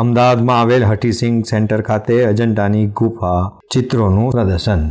અમદાવાદમાં આવેલ હટીસિંગ સેન્ટર ખાતે અજંટાની ગુફા ચિત્રોનું પ્રદર્શન.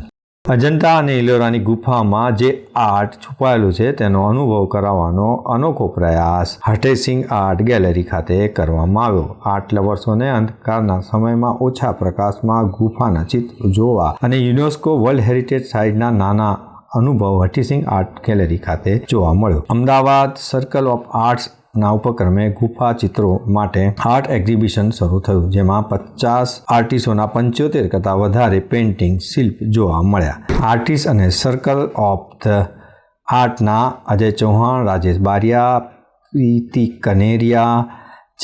અજંટા અને ઇલોરાની ગુફામાં જે આર્ટ છુપાયેલું છે તેનો અનુભવ કરાવવાનો અનોખો પ્રયાસ હટેસિંગ આર્ટ ગેલેરી ખાતે કરવામાં આવ્યો. આર્ટ લવર્સોને અંધકારના સમયમાં ઓછા પ્રકાશમાં ગુફાના ચિત્રો જોવા અને યુનેસ્કો વર્લ્ડ હેરિટેજ સાઇટના નાના અનુભવ હટીસિંગ આર્ટ ગેલેરી ખાતે જોવા મળ્યો. અમદાવાદ સર્કલ ઓફ આર્ટ્સ ના ઉપક્રમે ગુફા ચિત્રો માટે આર્ટ એક્ઝિબિશન શરૂ થયું, જેમાં પચાસ આર્ટિસ્ટોના પંચોતેર કરતાં વધારે પેઇન્ટિંગ શિલ્પ જોવા મળ્યા. આર્ટિસ્ટ અને સર્કલ ઓફ ધ આર્ટના અજય ચૌહાણ, રાજેશ બારિયા, પ્રીતિ કનેરિયા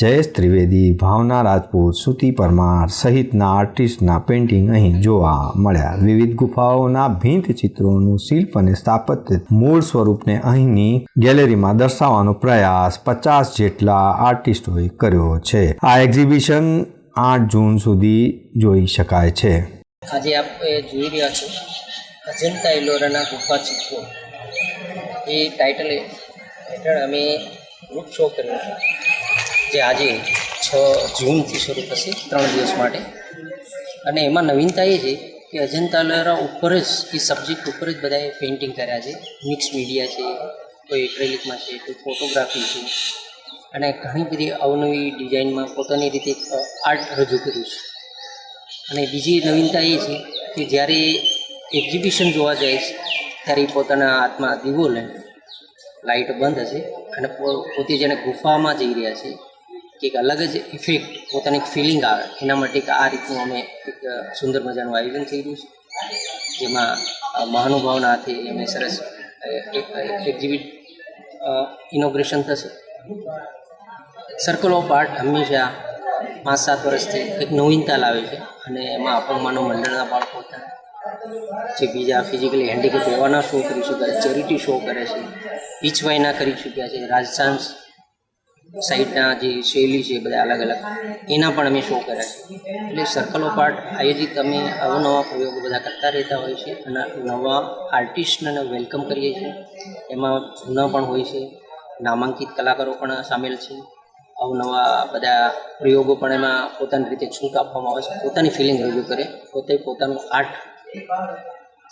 જયેશ ત્રિવેદી, ભાવના રાજપૂત, શ્રુતિ પરમાર સહિતના આર્ટિસ્ટના પેઇન્ટિંગ અહીં જોવા મળ્યા. વિવિધ ગુફાઓના ભીંત ચિત્રોનું શિલ્પ અને સ્થાપત્ય મૂળ સ્વરૂપને અહીંની ગેલેરીમાં દર્શાવવાનો પ્રયાસ પચાસ જેટલા આર્ટિસ્ટોએ કર્યો છે. આ એક્ઝિબિશન આઠ જૂન સુધી જોઈ શકાય છે. આજે આપ જોઈ રહ્યા છો, અજંતા એલોરાના ગુફા ચિત્રો. એ ટાઇટલ હેઠળ અમે શો કર્યો છે. જે આજે છ જૂનથી શરૂ થશે ત્રણ દિવસ માટે. અને એમાં નવીનતા એ છે કે અજંતા લહેરા ઉપર જ, એ સબ્જેક્ટ ઉપર જ બધાએ પેઇન્ટિંગ કર્યા છે. મિક્સ મીડિયા છે, કોઈ એક્રેલિકમાં છે, કોઈ ફોટોગ્રાફી છે. અને ઘણી બધી અવનવી ડિઝાઇનમાં પોતાની રીતે આર્ટ રજૂ કર્યું છે. અને બીજી નવીનતા એ છે કે જ્યારે એક્ઝિબિશન જોવા જાય છે, ત્યારે પોતાના હાથમાં દીવો લે લાઇટ બંધ હશે અને પોતે જેને ગુફામાં જઈ રહ્યા છે કે એક અલગ જ ઇફેક્ટ પોતાની એક ફિલિંગ આવે. એના માટે આ રીતનું અમે એક સુંદર મજાનું આયોજન થઈ રહ્યું છે. જેમાં મહાનુભાવના હાથે અમે સરસ એક્ઝિબિટ ઇનોગ્રેશન થશે. સર્કલ ઓફ આર્ટ હંમેશા પાંચ સાત વર્ષથી એક નવીનતા લાવે છે અને એમાં અપંગમાનો મંડળના બાળકો હતા. જે બીજા ફિઝિકલી હેન્ડીકેપ એવાના શો કરી શક્યા ચેરિટી શો કરે છે. પીચવાઈના કરી ચૂક્યા છે. રાજસ્થાન સાઈડના જે શૈલી છે બધા અલગ અલગ. એના પણ અમે શો કર્યા છે. એટલે સર્કલ ઓફ આર્ટ આયોજિત અમે અવનવા પ્રયોગો બધા કરતા રહેતા હોય છે અને નવા આર્ટિસ્ટને વેલકમ કરીએ છીએ. એમાં જૂના પણ હોય છે, નામાંકિત કલાકારો પણ સામેલ છે. અવનવા બધા પ્રયોગો પણ એમાં પોતાની રીતે છૂટ આપવામાં આવે છે. પોતાની ફિલિંગ રજૂ કરે, પોતે પોતાનું આર્ટ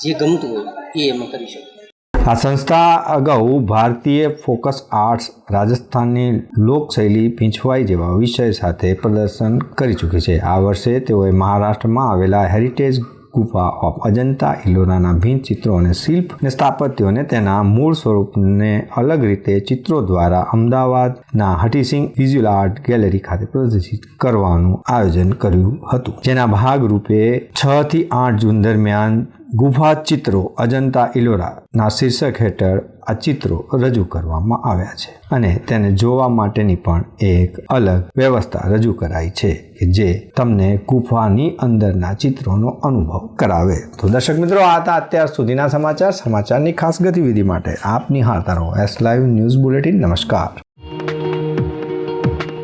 જે ગમતું હોય એ એમાં કરી શકે. આ સંસ્થા અગાઉ ભારતીય ફોકસ આર્ટ્સ રાજસ્થાનની લોકશૈલી પીંછવાઈ જેવા વિષય સાથે પ્રદર્શન કરી ચૂકી છે. આ વર્ષે તેઓએ મહારાષ્ટ્રમાં આવેલા હેરિટેજ ગુફા ઓફ અજંતા ઇલોરાના ભીંત ચિત્રો અને શિલ્પ અને સ્થાપત્યોને તેના મૂળ સ્વરૂપને અલગ રીતે ચિત્રો દ્વારા અમદાવાદના હટીસિંગ વિઝ્યુઅલ આર્ટ ગેલેરી ખાતે પ્રદર્શિત કરવાનું આયોજન કર્યું હતું. જેના ભાગરૂપે છ થી આઠ જૂન દરમિયાન ગુફા ચિત્રો અજંતા ઇલોરાના શીર્ષક હેઠળ આ ચિત્રો રજૂ કરવામાં આવ્યા છે અને તેને જોવા માટેની પણ એક અલગ વ્યવસ્થા રજૂ કરાઈ છે કે જે તમને ગુફાની અંદરના ચિત્રોનો અનુભવ કરાવે. તો દર્શક મિત્રો, આ હતા અત્યાર સુધીના સમાચાર. સમાચારની ખાસ ગતિવિધિ માટે આપ નિહાળતા રહો. એસ લાઈવ ન્યૂઝ બુલેટિન નમસ્કાર.